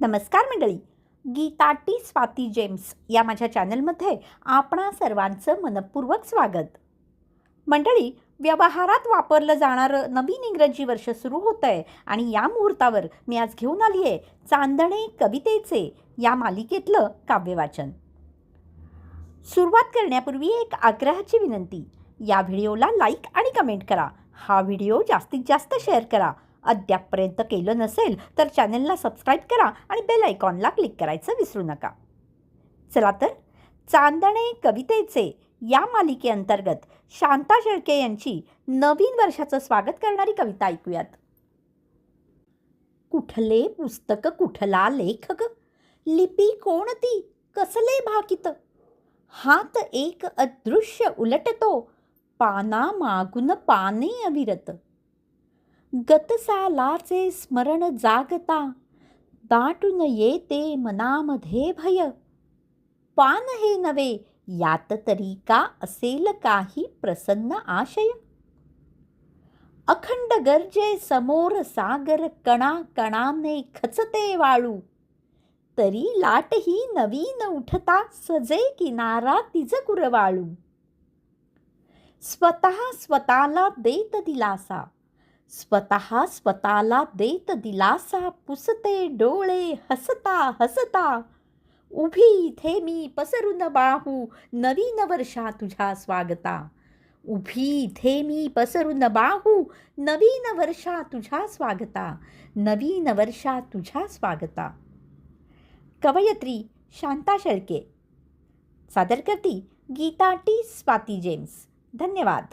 नमस्कार मंडळी. Gita T Swati James या माझ्या चॅनलमध्ये आपणा सर्वांचं मनपूर्वक स्वागत. मंडळी व्यवहारात वापरलं जाणारं नवीन इंग्रजी वर्ष सुरू होतं आहे आणि या मुहूर्तावर मी आज घेऊन आली आहे चांदणे कवितेचे या मालिकेतलं काव्यवाचन. सुरुवात करण्यापूर्वी एक आग्रहाची विनंती. या व्हिडिओला लाईक आणि कमेंट करा. हा व्हिडिओ जास्तीत जास्त शेअर करा. अद्यापपर्यंत केलं नसेल तर चॅनलला सबस्क्राईब करा आणि बेल आयकॉनला क्लिक करायचं विसरू नका. चला तर चांदणे कवितेचे या मालिकेअंतर्गत शांता शेळके यांची नवीन वर्षाचं स्वागत करणारी कविता ऐकूयात. कुठले पुस्तक कुठला लेखक लिपी कोणती कसले भाकित? हात एक अदृश्य उलटतो पाना मागून पाने अविरत. गतसालाचे स्मरण जागता दाटून येते मनामध्ये भय. पान हे नवे यात तरी का असेल काही प्रसन्न आशय? अखंड गर्जे समोर सागर कणा कणाने खचते वाळू. तरी लाटही नवीन उठता सजे किनारा तिज कुरवाळू स्वतः स्वतःला देत दिलासा स्वतः स्वतःला देत दिलासा पुसते डोळे हसता हसता. उभी इथे मी पसरून बाहू नवीन वर्षा तुझ्या स्वागता. उभी इथे मी पसरून बाहू नवीन वर्षा तुझ्या स्वागता. नवीन वर्षा तुझ्या स्वागता. कवयत्री शांता शेळके. सादर करती गीता टी. स्वाती जेम्स. धन्यवाद.